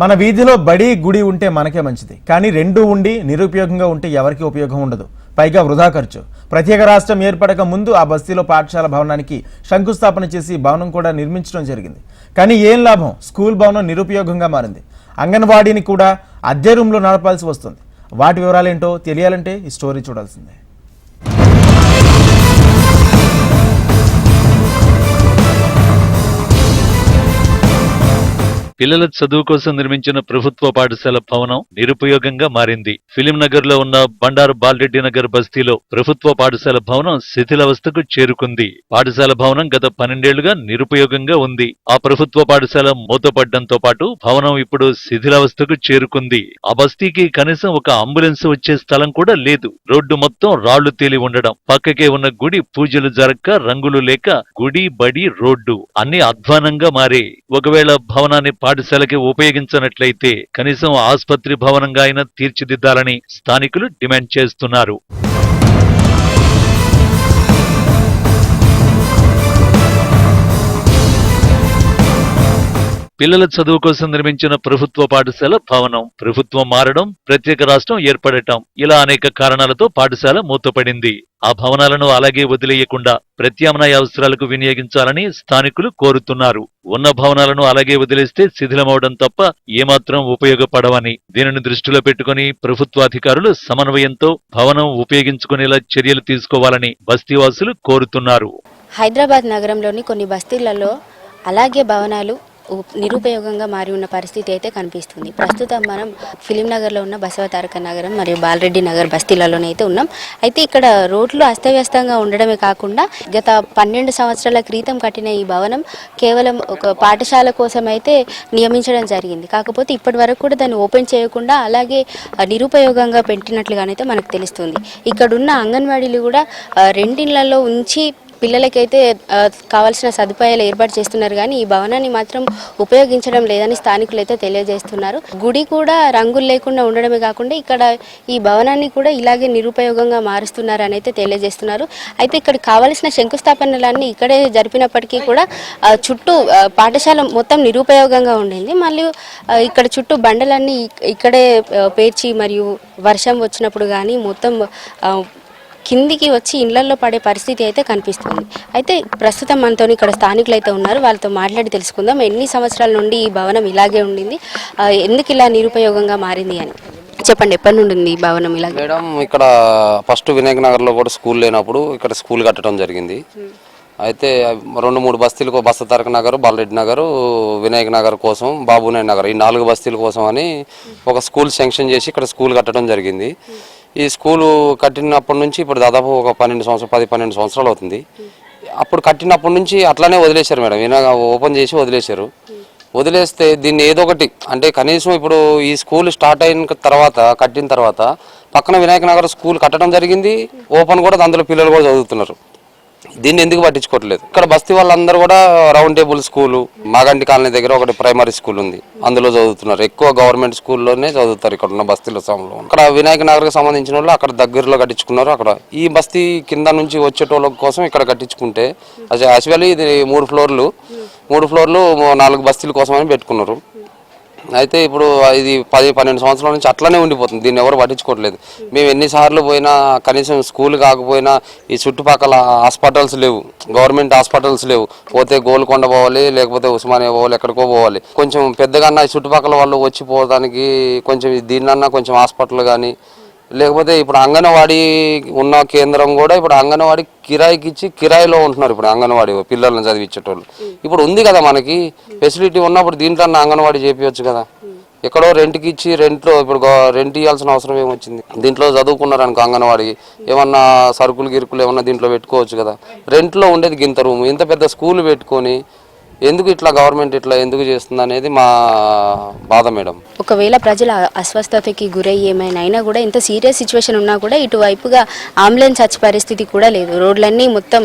మన వీధిలో బడి గుడి ఉంటే మనకే మంచిది. కానీ రెండు ఉండి నిరుపయోగంగా ఉంటే ఎవరికి ఉపయోగం ఉండదు. పైగా వృధా ఖర్చు. ప్రత్యేక రాష్ట్రం ఏర్పడక ముందు ఆ బస్తీలో పాఠశాల భవనానికి శంకుస్థాపన చేసి భవనం కూడా నిర్మించడం జరిగింది. కానీ ఏం లాభం? స్కూల్ భవనం నిరుపయోగంగా మారింది. అంగన్వాడీని కూడా అద్దె రూమ్లో నడపాల్సి వస్తుంది. వాటి వివరాలేంటో తెలియాలంటే ఈ స్టోరీ చూడాల్సిందే. పిల్లల చదువు కోసం నిర్మించిన ప్రభుత్వ పాఠశాల భవనం నిరుపయోగంగా మారింది. ఫిలిం నగర్లో ఉన్న బండారు బాలరెడ్డి నగర్ బస్తీలో ప్రభుత్వ పాఠశాల భవనం శిథిలావస్థకు చేరుకుంది. పాఠశాల భవనం గత పన్నెండేళ్ళుగా నిరుపయోగంగా ఉంది. ఆ ప్రభుత్వ పాఠశాల మూతపడ్డంతో పాటు భవనం ఇప్పుడు శిథిలావస్థకు చేరుకుంది. ఆ బస్తీకి కనీసం ఒక అంబులెన్స్ వచ్చే స్థలం కూడా లేదు. రోడ్డు మొత్తం రాళ్ళు తేలి ఉండడం పక్కకే ఉన్న గుడి పూజలు జరక్క రంగులు లేక గుడి బడి రోడ్డు అన్ని అధ్వానంగా మారే. ఒకవేళ భవనాన్ని పాఠశాలకి ఉపయోగించనట్లయితే కనీసం ఆసుపత్రి భవనంగా అయినా తీర్చిదిద్దాలని స్థానికులు డిమాండ్ చేస్తున్నారు. పిల్లల చదువు కోసం నిర్మించిన ప్రభుత్వ పాఠశాల భవనం. ప్రభుత్వం మారడం ప్రత్యేక రాష్ట్రం ఏర్పడటం. ఇలా అనేక కారణాలతో పాఠశాల మూతపడింది. ఆ భవనాలను అలాగే వదిలేయకుండా ప్రత్యామ్నాయ అవసరాలకు వినియోగించాలని స్థానికులు కోరుతున్నారు. ఉన్న భవనాలను అలాగే వదిలేస్తే శిథిలమవడం తప్ప ఏమాత్రం ఉపయోగపడవని దీనిని దృష్టిలో పెట్టుకుని ప్రభుత్వ అధికారులు సమన్వయంతో భవనం ఉపయోగించుకునేలా చర్యలు తీసుకోవాలని బస్తీవాసులు కోరుతున్నారు. హైదరాబాద్ నగరంలోని కొన్ని బస్తీలలో అలాగే భవనాలు నిరుపయోగంగా మారి ఉన్న పరిస్థితి అయితే కనిపిస్తుంది. ప్రస్తుతం మనం ఫిలిం నగర్లో ఉన్న బసవ తారక నగరం మరియు బాలరెడ్డి నగర్ బస్తీలలోనే అయితే ఉన్నాం. అయితే ఇక్కడ రోడ్లు అస్తవ్యస్తంగా ఉండడమే కాకుండా గత పన్నెండు సంవత్సరాల క్రితం కట్టిన ఈ భవనం కేవలం ఒక పాఠశాల కోసం అయితే నియమించడం జరిగింది. కాకపోతే ఇప్పటి వరకు కూడా దాన్ని ఓపెన్ చేయకుండా అలాగే నిరుపయోగంగా పెట్టినట్లుగానైతే మనకు తెలుస్తుంది. ఇక్కడున్న అంగన్వాడీలు కూడా రెండిళ్ళలో ఉంచి పిల్లలకైతే కావాల్సిన సదుపాయాలు ఏర్పాటు చేస్తున్నారు కానీ ఈ భవనాన్ని మాత్రం ఉపయోగించడం లేదని స్థానికులు అయితే తెలియజేస్తున్నారు. గుడి కూడా రంగులు లేకుండా ఉండడమే కాకుండా ఇక్కడ ఈ భవనాన్ని కూడా ఇలాగే నిరుపయోగంగా మారుస్తున్నారని అయితే తెలియజేస్తున్నారు. అయితే ఇక్కడ కావాల్సిన శంకుస్థాపనలన్నీ ఇక్కడే జరిపినప్పటికీ కూడా చుట్టూ పాఠశాల మొత్తం నిరుపయోగంగా ఉండింది. మళ్ళీ ఇక్కడ చుట్టూ బండలన్నీ ఇక్కడే పేర్చి మరియు వర్షం వచ్చినప్పుడు కానీ మొత్తం కిందికి వచ్చి ఇళ్ళలో పడే పరిస్థితి అయితే కనిపిస్తుంది. అయితే ప్రస్తుతం మనతో ఇక్కడ స్థానికులు అయితే ఉన్నారు. వాళ్ళతో మాట్లాడి తెలుసుకుందాం. ఎన్ని సంవత్సరాల నుండి ఈ భవనం ఇలాగే ఉండింది? ఎందుకు ఇలా నిరుపయోగంగా మారింది అని? చెప్పండి ఎప్పటి నుండి ఉంది ఈ భవనం ఇలాగే? మేడం ఇక్కడ ఫస్ట్ వినాయక నగర్లో కూడా స్కూల్ లేనప్పుడు ఇక్కడ స్కూల్ కట్టడం జరిగింది. అయితే రెండు మూడు బస్తీలకు బస్త తారక నగర్ బాలరెడ్డి నగర్ వినాయక నగర్ కోసం బాబునాయ్ నగర్ ఈ నాలుగు బస్తీల కోసం అని ఒక స్కూల్ శాంక్షన్ చేసి ఇక్కడ స్కూల్ కట్టడం జరిగింది. ఈ స్కూలు కట్టినప్పటి నుంచి ఇప్పుడు దాదాపు ఒక పన్నెండు సంవత్సరం పది పన్నెండు సంవత్సరాలు అవుతుంది. అప్పుడు కట్టినప్పటి నుంచి అట్లానే వదిలేశారు మేడం. వినాయక ఓపెన్ చేసి వదిలేశారు. వదిలేస్తే దీన్ని ఏదో ఒకటి అంటే కనీసం ఇప్పుడు ఈ స్కూల్ స్టార్ట్ అయిన తర్వాత కట్టిన తర్వాత పక్కన వినాయక నగర్ స్కూల్ కట్టడం జరిగింది ఓపెన్ కూడా అందులో పిల్లలు కూడా చదువుతున్నారు. దీన్ని ఎందుకు పట్టించుకోవట్లేదు? ఇక్కడ బస్తీ వాళ్ళందరూ కూడా round table school Maganti colony దగ్గర ఒకటి ప్రైమరీ స్కూల్ ఉంది. అందులో చదువుతున్నారు. ఎక్కువ గవర్నమెంట్ స్కూల్లోనే చదువుతారు ఇక్కడ ఉన్న బస్తీల సమయంలో ఇక్కడ వినాయక నగర్కి సంబంధించిన వాళ్ళు అక్కడ దగ్గరలో కట్టించుకున్నారు. అక్కడ ఈ బస్తీ కింద నుంచి వచ్చేటోళ్ళ కోసం ఇక్కడ కట్టించుకుంటే యాక్చువల్లీ ఇది మూడు ఫ్లోర్లు మూడు ఫ్లోర్లు నాలుగు బస్తీల కోసమని పెట్టుకున్నారు. అయితే ఇప్పుడు ఇది పది పన్నెండు సంవత్సరాల నుంచి అట్లనే ఉండిపోతుంది. దీన్ని ఎవరు పట్టించుకోవట్లేదు. మేము ఎన్నిసార్లు పోయినా కనీసం స్కూల్ కాకపోయినా ఈ చుట్టుపక్కల హాస్పిటల్స్ లేవు. గవర్నమెంట్ హాస్పిటల్స్ లేవు. పోతే గోల్కొండ పోవాలి లేకపోతే ఉస్మానియా పోవాలి ఎక్కడికో పోవాలి. కొంచెం పెద్దగా ఈ చుట్టుపక్కల వాళ్ళు వచ్చి పోవడానికి కొంచెం దీన్నన్నా కొంచెం హాస్పిటల్ కానీ లేకపోతే ఇప్పుడు అంగన్వాడీ ఉన్న కేంద్రం కూడా ఇప్పుడు అంగన్వాడీ కిరాయికి ఇచ్చి కిరాయిలో ఉంటున్నారు ఇప్పుడు అంగన్వాడీ పిల్లల్ని చదివించేటోళ్ళు ఇప్పుడు ఉంది కదా మనకి ఫెసిలిటీ ఉన్నప్పుడు దీంట్లో అంగన్వాడీ చేపించచ్చు కదా. ఎక్కడో రెంట్కి ఇచ్చి రెంట్లో ఇప్పుడు రెంట్ ఇవ్వాల్సిన అవసరం ఏమొచ్చింది? దీంట్లో చదువుకున్నారు అనుకో అంగన్వాడీ ఏమన్నా సరుకులు గిరుకులు ఏమన్నా దీంట్లో పెట్టుకోవచ్చు కదా. రెంట్లో ఉండేది గింత రూమ్. ఇంత పెద్ద స్కూల్ పెట్టుకొని ఎందుకు ఇట్లా గవర్నమెంట్ ఇట్లా ఎందుకు చేస్తుంది అనేది మా బాధ మేడం. ఒకవేళ ప్రజల అస్వస్థతకి గురై ఏమైనా అయినా కూడా ఇంత సీరియస్ సిచ్యువేషన్ ఉన్నా కూడా ఇటువైపుగా అంబులెన్స్ వచ్చే పరిస్థితి కూడా లేదు. రోడ్లన్నీ మొత్తం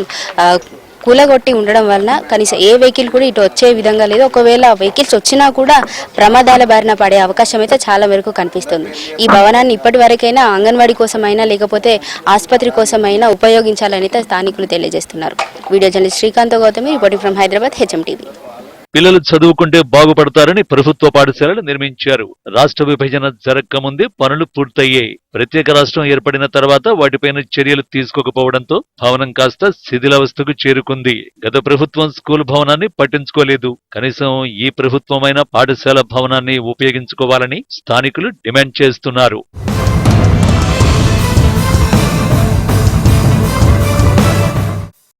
కూలగొట్టి ఉండడం వలన కనీసం ఏ వెహికల్ కూడా ఇటు వచ్చే విధంగా లేదు. ఒకవేళ వెహికల్స్ వచ్చినా కూడా ప్రమాదాల బారిన పడే అవకాశం అయితే చాలా వరకు కనిపిస్తుంది. ఈ భవనాన్ని ఇప్పటి వరకైనా అంగన్వాడీ కోసమైనా లేకపోతే ఆసుపత్రి కోసమైనా ఉపయోగించాలని అయితే స్థానికులు తెలియజేస్తున్నారు. Video journalist Srikanth Gautami reporting from Hyderabad HM TV. పిల్లలు చదువుకుంటే బాగుపడతారని ప్రభుత్వ పాఠశాలలు నిర్మించారు. రాష్ట్ర విభజన జరగకముందే పనులు పూర్తయ్యాయి. ప్రత్యేక రాష్ట్రం ఏర్పడిన తర్వాత వాటిపైన చర్యలు తీసుకోకపోవడంతో భవనం కాస్త శిథిలావస్థకు చేరుకుంది. గత ప్రభుత్వం స్కూల్ భవనాన్ని పట్టించుకోలేదు. కనీసం ఈ ప్రభుత్వమైన పాఠశాల భవనాన్ని ఉపయోగించుకోవాలని స్థానికులు డిమాండ్ చేస్తున్నారు.